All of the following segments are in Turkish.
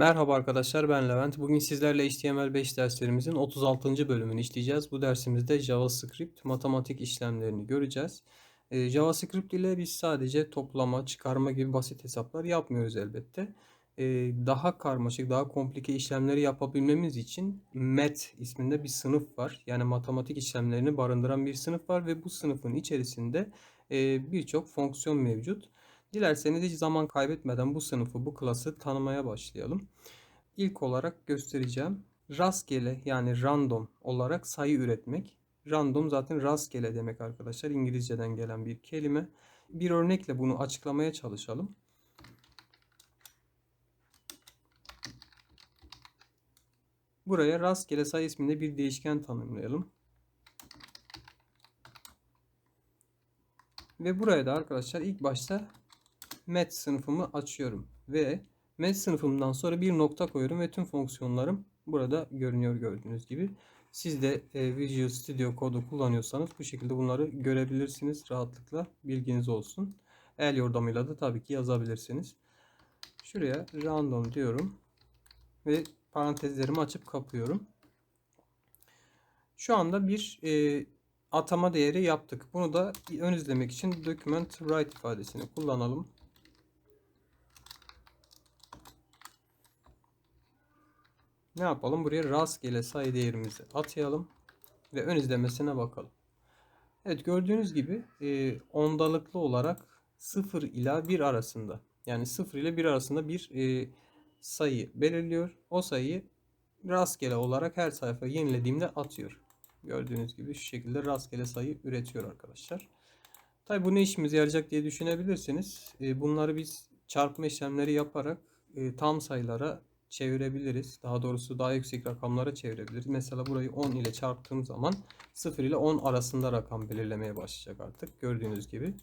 Merhaba arkadaşlar ben Levent. Bugün sizlerle HTML5 derslerimizin 36. bölümünü işleyeceğiz. Bu dersimizde JavaScript matematik işlemlerini göreceğiz. Ee, JavaScript ile biz sadece toplama, çıkarma gibi basit hesaplar yapmıyoruz elbette. Ee, daha karmaşık, daha komplike işlemleri yapabilmemiz için MET isminde bir sınıf var. Yani matematik işlemlerini barındıran bir sınıf var ve bu sınıfın içerisinde e, birçok fonksiyon mevcut. Dilerseniz hiç zaman kaybetmeden bu sınıfı, bu klası tanımaya başlayalım. İlk olarak göstereceğim. Rastgele yani random olarak sayı üretmek. Random zaten rastgele demek arkadaşlar. İngilizceden gelen bir kelime. Bir örnekle bunu açıklamaya çalışalım. Buraya rastgele sayı isminde bir değişken tanımlayalım. Ve buraya da arkadaşlar ilk başta met sınıfımı açıyorum ve met sınıfımdan sonra bir nokta koyuyorum ve tüm fonksiyonlarım burada görünüyor gördüğünüz gibi. Siz de e, Visual Studio kodu kullanıyorsanız bu şekilde bunları görebilirsiniz rahatlıkla. Bilginiz olsun. El yordamıyla da tabii ki yazabilirsiniz. Şuraya random diyorum ve parantezlerimi açıp kapıyorum. Şu anda bir e, atama değeri yaptık. Bunu da ön izlemek için document write ifadesini kullanalım. Ne yapalım? Buraya rastgele sayı değerimizi atayalım ve ön izlemesine bakalım. Evet gördüğünüz gibi e, ondalıklı olarak 0 ila 1 arasında yani 0 ile 1 arasında bir e, sayı belirliyor. O sayıyı rastgele olarak her sayfa yenilediğimde atıyor. Gördüğünüz gibi şu şekilde rastgele sayı üretiyor arkadaşlar. Tabi bu ne işimize yarayacak diye düşünebilirsiniz. E, bunları biz çarpma işlemleri yaparak e, tam sayılara çevirebiliriz. Daha doğrusu daha yüksek rakamlara çevirebiliriz. Mesela burayı 10 ile çarptığım zaman 0 ile 10 arasında rakam belirlemeye başlayacak artık. Gördüğünüz gibi.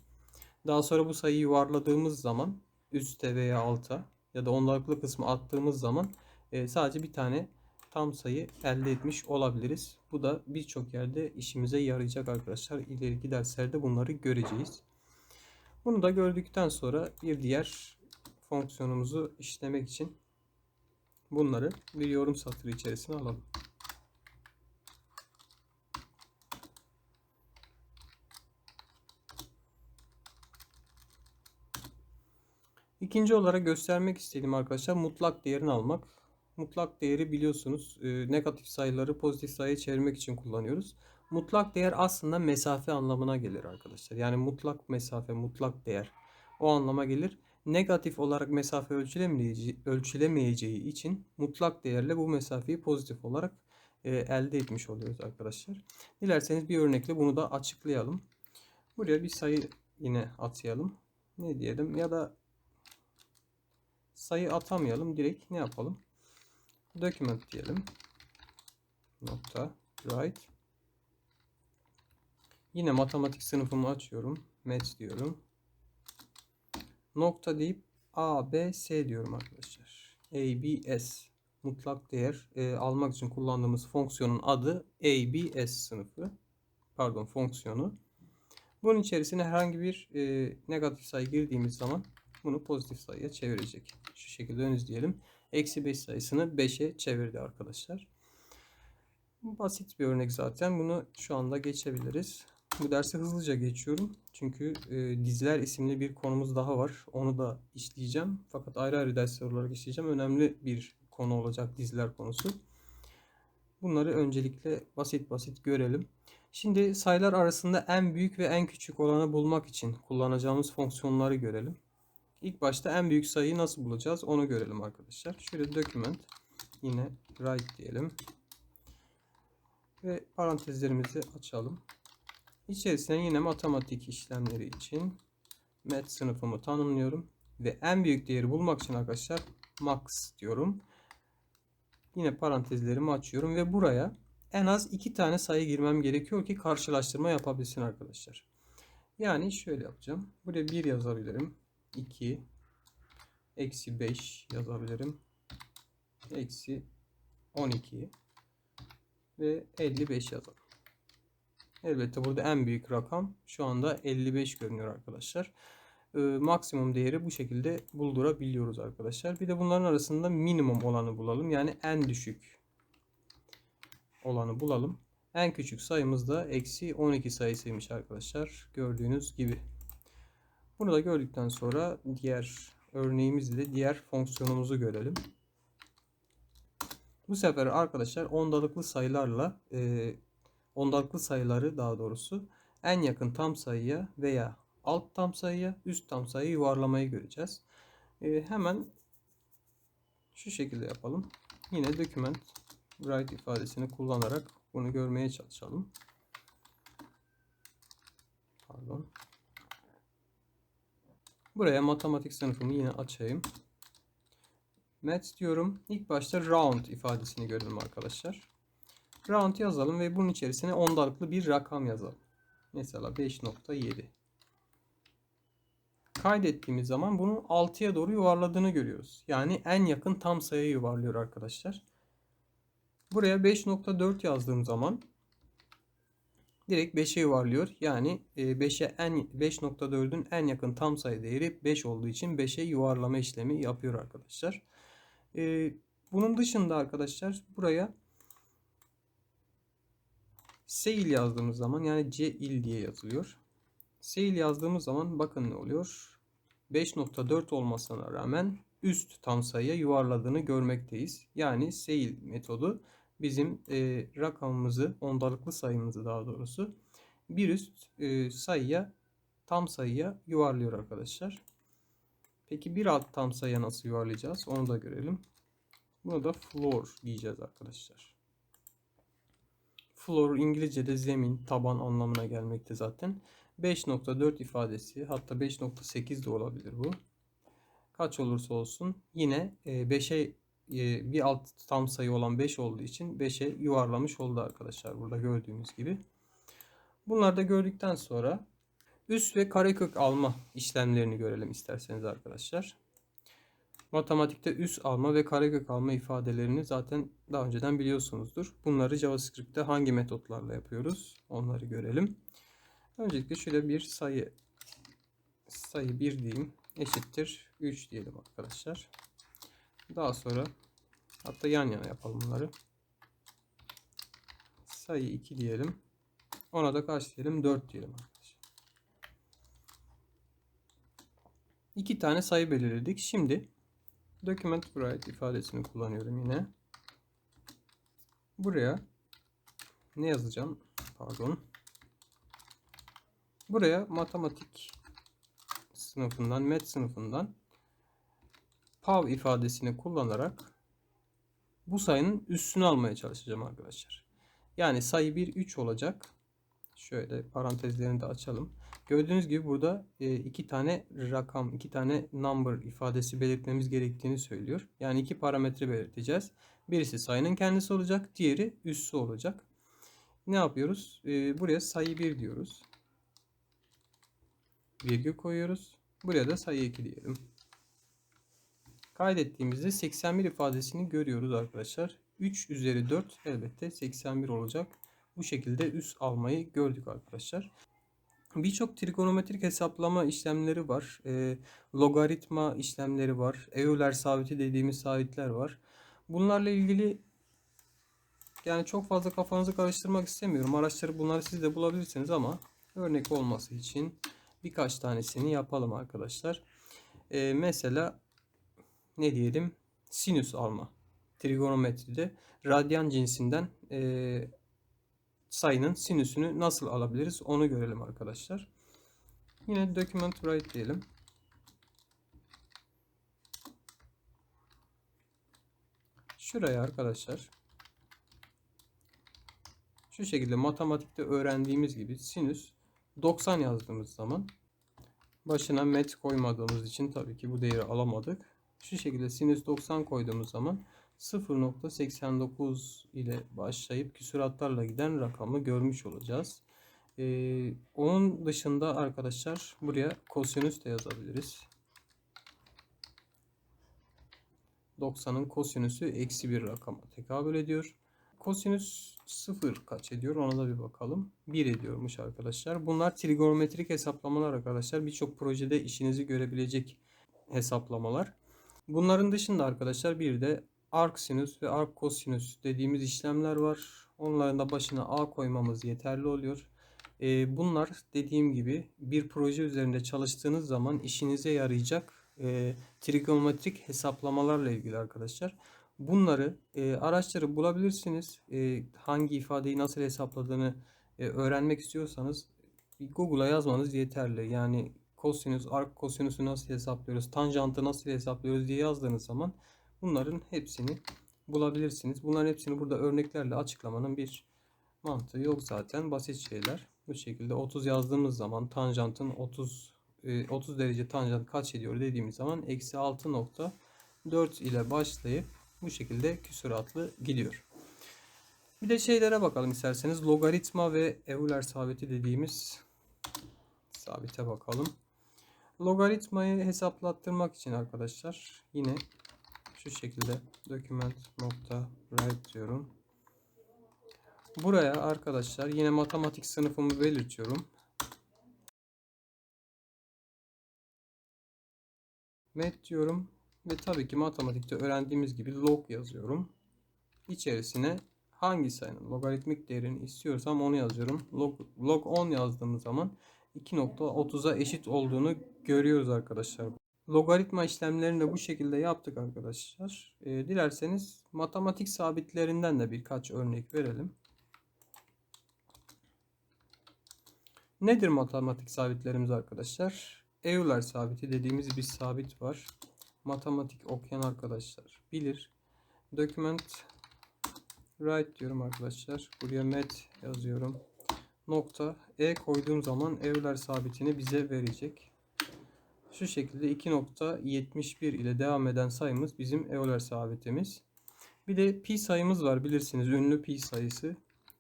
Daha sonra bu sayıyı yuvarladığımız zaman üste veya alta ya da ondalıklı kısmı attığımız zaman e, sadece bir tane tam sayı elde etmiş olabiliriz. Bu da birçok yerde işimize yarayacak arkadaşlar. İleriki derslerde bunları göreceğiz. Bunu da gördükten sonra bir diğer fonksiyonumuzu işlemek için Bunları bir yorum satırı içerisine alalım. İkinci olarak göstermek istediğim arkadaşlar mutlak değerini almak. Mutlak değeri biliyorsunuz e, negatif sayıları pozitif sayıya çevirmek için kullanıyoruz. Mutlak değer aslında mesafe anlamına gelir arkadaşlar. Yani mutlak mesafe, mutlak değer o anlama gelir negatif olarak mesafe ölçülemeyeceği, için mutlak değerle bu mesafeyi pozitif olarak e, elde etmiş oluyoruz arkadaşlar. Dilerseniz bir örnekle bunu da açıklayalım. Buraya bir sayı yine atayalım. Ne diyelim ya da sayı atamayalım. Direkt ne yapalım? Document diyelim. Nokta write. Yine matematik sınıfımı açıyorum. Math diyorum nokta deyip A, B, S diyorum arkadaşlar. A, B, S mutlak değer e, almak için kullandığımız fonksiyonun adı A, B, S sınıfı. Pardon fonksiyonu. Bunun içerisine herhangi bir e, negatif sayı girdiğimiz zaman bunu pozitif sayıya çevirecek. Şu şekilde ön izleyelim. Eksi 5 sayısını 5'e çevirdi arkadaşlar. Basit bir örnek zaten. Bunu şu anda geçebiliriz. Bu dersi hızlıca geçiyorum. Çünkü e, diziler isimli bir konumuz daha var. Onu da işleyeceğim. Fakat ayrı ayrı dersler olarak işleyeceğim. Önemli bir konu olacak diziler konusu. Bunları öncelikle basit basit görelim. Şimdi sayılar arasında en büyük ve en küçük olanı bulmak için kullanacağımız fonksiyonları görelim. İlk başta en büyük sayıyı nasıl bulacağız onu görelim arkadaşlar. Şöyle document yine write diyelim. Ve parantezlerimizi açalım. İçerisine yine matematik işlemleri için met sınıfımı tanımlıyorum. Ve en büyük değeri bulmak için arkadaşlar max diyorum. Yine parantezlerimi açıyorum ve buraya en az iki tane sayı girmem gerekiyor ki karşılaştırma yapabilsin arkadaşlar. Yani şöyle yapacağım. Buraya 1 yazabilirim. 2 eksi 5 yazabilirim. Eksi 12 ve 55 yazalım. Elbette burada en büyük rakam şu anda 55 görünüyor arkadaşlar. e, maksimum değeri bu şekilde buldurabiliyoruz arkadaşlar. Bir de bunların arasında minimum olanı bulalım. Yani en düşük olanı bulalım. En küçük sayımız da eksi 12 sayısıymış arkadaşlar. Gördüğünüz gibi. Bunu da gördükten sonra diğer örneğimizde diğer fonksiyonumuzu görelim. Bu sefer arkadaşlar ondalıklı sayılarla e, ondalıklı sayıları daha doğrusu en yakın tam sayıya veya alt tam sayıya üst tam sayı yuvarlamayı göreceğiz. E, hemen şu şekilde yapalım. Yine document write ifadesini kullanarak bunu görmeye çalışalım. Pardon. Buraya matematik sınıfımı yine açayım. Math diyorum. İlk başta round ifadesini görelim arkadaşlar. Round yazalım ve bunun içerisine ondalıklı bir rakam yazalım. Mesela 5.7. Kaydettiğimiz zaman bunu 6'ya doğru yuvarladığını görüyoruz. Yani en yakın tam sayı yuvarlıyor arkadaşlar. Buraya 5.4 yazdığım zaman direkt 5'e yuvarlıyor. Yani 5'e en 5.4'ün en yakın tam sayı değeri 5 olduğu için 5'e yuvarlama işlemi yapıyor arkadaşlar. Ee, bunun dışında arkadaşlar buraya Seil yazdığımız zaman yani C il diye yazılıyor. Seil yazdığımız zaman bakın ne oluyor. 5.4 olmasına rağmen üst tam sayıya yuvarladığını görmekteyiz. Yani Seil metodu bizim e, rakamımızı, ondalıklı sayımızı daha doğrusu bir üst e, sayıya, tam sayıya yuvarlıyor arkadaşlar. Peki bir alt tam sayıya nasıl yuvarlayacağız? Onu da görelim. Bunu da floor diyeceğiz arkadaşlar. Floor İngilizce'de zemin, taban anlamına gelmekte zaten. 5.4 ifadesi hatta 5.8 de olabilir bu. Kaç olursa olsun yine 5'e e, bir alt tam sayı olan 5 olduğu için 5'e yuvarlamış oldu arkadaşlar burada gördüğümüz gibi. Bunları da gördükten sonra üst ve karekök alma işlemlerini görelim isterseniz arkadaşlar. Matematikte üs alma ve karekök alma ifadelerini zaten daha önceden biliyorsunuzdur. Bunları JavaScript'te hangi metotlarla yapıyoruz? Onları görelim. Öncelikle şöyle bir sayı sayı 1 diyeyim eşittir 3 diyelim arkadaşlar. Daha sonra hatta yan yana yapalım bunları. Sayı 2 diyelim. Ona da kaç diyelim? 4 diyelim arkadaşlar. İki tane sayı belirledik. Şimdi document write ifadesini kullanıyorum yine. Buraya ne yazacağım? Pardon. Buraya matematik sınıfından, met sınıfından pav ifadesini kullanarak bu sayının üstünü almaya çalışacağım arkadaşlar. Yani sayı 1 3 olacak. Şöyle parantezlerini de açalım. Gördüğünüz gibi burada e, iki tane rakam, iki tane number ifadesi belirtmemiz gerektiğini söylüyor. Yani iki parametre belirteceğiz. Birisi sayının kendisi olacak, diğeri üssü olacak. Ne yapıyoruz? E, buraya sayı 1 diyoruz. Virgül koyuyoruz. Buraya da sayı 2 diyelim. Kaydettiğimizde 81 ifadesini görüyoruz arkadaşlar. 3 üzeri 4 elbette 81 olacak. Bu şekilde üst almayı gördük arkadaşlar. Birçok trigonometrik hesaplama işlemleri var. E, logaritma işlemleri var. Euler sabiti dediğimiz sabitler var. Bunlarla ilgili yani çok fazla kafanızı karıştırmak istemiyorum. Araçları bunları siz de bulabilirsiniz ama örnek olması için birkaç tanesini yapalım arkadaşlar. E, mesela ne diyelim? Sinüs alma. Trigonometride radyan cinsinden e, sayının sinüsünü nasıl alabiliriz onu görelim arkadaşlar. Yine document write diyelim. Şuraya arkadaşlar şu şekilde matematikte öğrendiğimiz gibi sinüs 90 yazdığımız zaman başına met koymadığımız için tabii ki bu değeri alamadık. Şu şekilde sinüs 90 koyduğumuz zaman 0.89 ile başlayıp küsuratlarla giden rakamı görmüş olacağız. Ee, onun dışında arkadaşlar buraya kosinüs de yazabiliriz. 90'ın kosinüsü eksi bir rakama tekabül ediyor. Kosinüs 0 kaç ediyor ona da bir bakalım. 1 ediyormuş arkadaşlar. Bunlar trigonometrik hesaplamalar arkadaşlar. Birçok projede işinizi görebilecek hesaplamalar. Bunların dışında arkadaşlar bir de arc sinüs ve arc kosinüs dediğimiz işlemler var. Onların da başına A koymamız yeterli oluyor. Ee, bunlar dediğim gibi bir proje üzerinde çalıştığınız zaman işinize yarayacak e, trigonometrik hesaplamalarla ilgili arkadaşlar. Bunları e, araçları bulabilirsiniz. E, hangi ifadeyi nasıl hesapladığını e, öğrenmek istiyorsanız Google'a yazmanız yeterli. Yani kosinüs, arc kosinüsü nasıl hesaplıyoruz, tanjantı nasıl hesaplıyoruz diye yazdığınız zaman bunların hepsini bulabilirsiniz. Bunların hepsini burada örneklerle açıklamanın bir mantığı yok zaten. Basit şeyler. Bu şekilde 30 yazdığımız zaman tanjantın 30 30 e, derece tanjant kaç ediyor dediğimiz zaman eksi 6.4 ile başlayıp bu şekilde küsuratlı gidiyor. Bir de şeylere bakalım isterseniz. Logaritma ve Euler sabiti dediğimiz sabite bakalım. Logaritmayı hesaplattırmak için arkadaşlar yine şu şekilde document diyorum. Buraya arkadaşlar yine matematik sınıfımı belirtiyorum. Met diyorum ve tabii ki matematikte öğrendiğimiz gibi log yazıyorum. İçerisine hangi sayının logaritmik değerini istiyorsam onu yazıyorum. Log, log 10 yazdığımız zaman 2.30'a eşit olduğunu görüyoruz arkadaşlar. Logaritma işlemlerini de bu şekilde yaptık arkadaşlar. E, dilerseniz matematik sabitlerinden de birkaç örnek verelim. Nedir matematik sabitlerimiz arkadaşlar? Euler sabiti dediğimiz bir sabit var. Matematik okuyan arkadaşlar bilir. Document write diyorum arkadaşlar. Buraya met yazıyorum. Nokta e koyduğum zaman Euler sabitini bize verecek. Şu şekilde 2.71 ile devam eden sayımız bizim Euler sabitimiz. Bir de pi sayımız var bilirsiniz ünlü pi sayısı.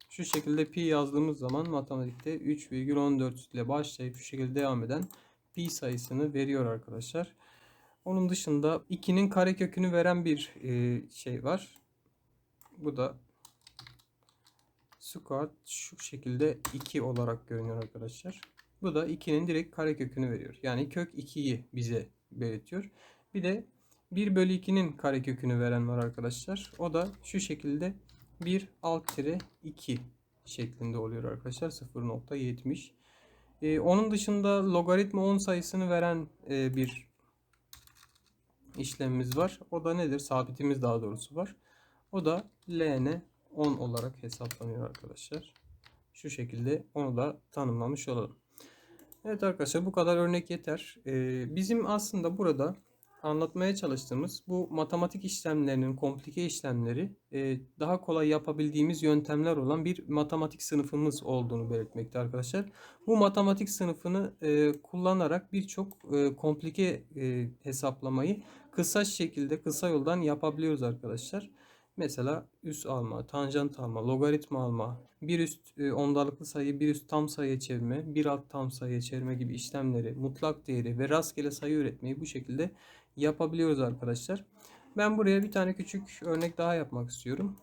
Şu şekilde pi yazdığımız zaman matematikte 3,14 ile başlayıp şu şekilde devam eden pi sayısını veriyor arkadaşlar. Onun dışında 2'nin karekökünü veren bir e, şey var. Bu da squat şu şekilde 2 olarak görünüyor arkadaşlar. Bu da 2'nin direkt karekökünü veriyor. Yani kök 2'yi bize belirtiyor. Bir de 1 bölü 2'nin karekökünü veren var arkadaşlar. O da şu şekilde 1 alt tire 2 şeklinde oluyor arkadaşlar. 0.70. Ee, onun dışında logaritma 10 sayısını veren e, bir işlemimiz var. O da nedir? Sabitimiz daha doğrusu var. O da ln 10 olarak hesaplanıyor arkadaşlar. Şu şekilde onu da tanımlamış olalım. Evet arkadaşlar bu kadar örnek yeter. Ee, bizim aslında burada anlatmaya çalıştığımız bu matematik işlemlerinin komplike işlemleri e, daha kolay yapabildiğimiz yöntemler olan bir matematik sınıfımız olduğunu belirtmekte arkadaşlar. Bu matematik sınıfını e, kullanarak birçok e, komplike e, hesaplamayı kısa şekilde kısa yoldan yapabiliyoruz arkadaşlar. Mesela üst alma, tanjant alma, logaritma alma, bir üst e, ondalıklı sayıyı bir üst tam sayıya çevirme, bir alt tam sayıya çevirme gibi işlemleri, mutlak değeri ve rastgele sayı üretmeyi bu şekilde yapabiliyoruz arkadaşlar. Ben buraya bir tane küçük örnek daha yapmak istiyorum.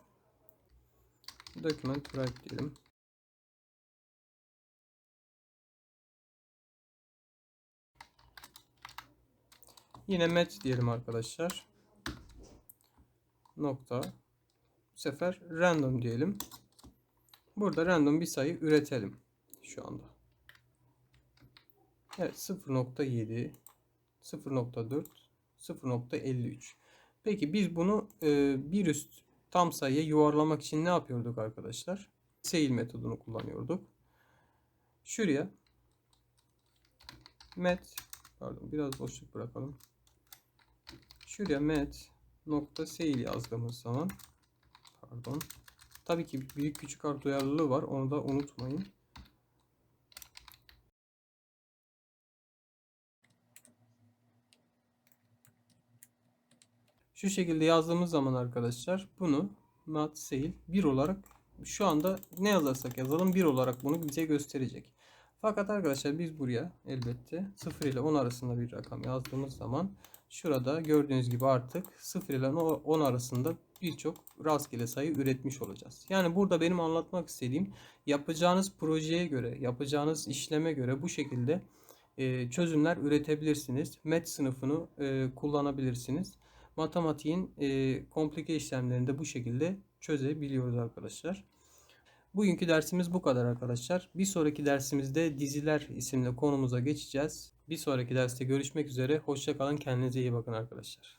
Document write diyelim. Yine met diyelim arkadaşlar. Nokta. Bu sefer random diyelim. Burada random bir sayı üretelim şu anda. Evet 0.7 0.4 0.53. Peki biz bunu e, bir üst tam sayıya yuvarlamak için ne yapıyorduk arkadaşlar? Seyil metodunu kullanıyorduk. Şuraya met pardon biraz boşluk bırakalım. Şuraya met nokta seyil yazdığımız zaman pardon tabii ki büyük küçük harf duyarlılığı var onu da unutmayın. Şu şekilde yazdığımız zaman arkadaşlar bunu mat sale 1 olarak şu anda ne yazarsak yazalım 1 olarak bunu bize gösterecek. Fakat arkadaşlar biz buraya elbette 0 ile 10 arasında bir rakam yazdığımız zaman Şurada gördüğünüz gibi artık 0 ile 10 arasında birçok rastgele sayı üretmiş olacağız. Yani burada benim anlatmak istediğim yapacağınız projeye göre, yapacağınız işleme göre bu şekilde e, çözümler üretebilirsiniz. MET sınıfını e, kullanabilirsiniz. Matematiğin e, komplike işlemlerini de bu şekilde çözebiliyoruz arkadaşlar. Bugünkü dersimiz bu kadar arkadaşlar. Bir sonraki dersimizde diziler isimli konumuza geçeceğiz. Bir sonraki derste görüşmek üzere. Hoşçakalın. Kendinize iyi bakın arkadaşlar.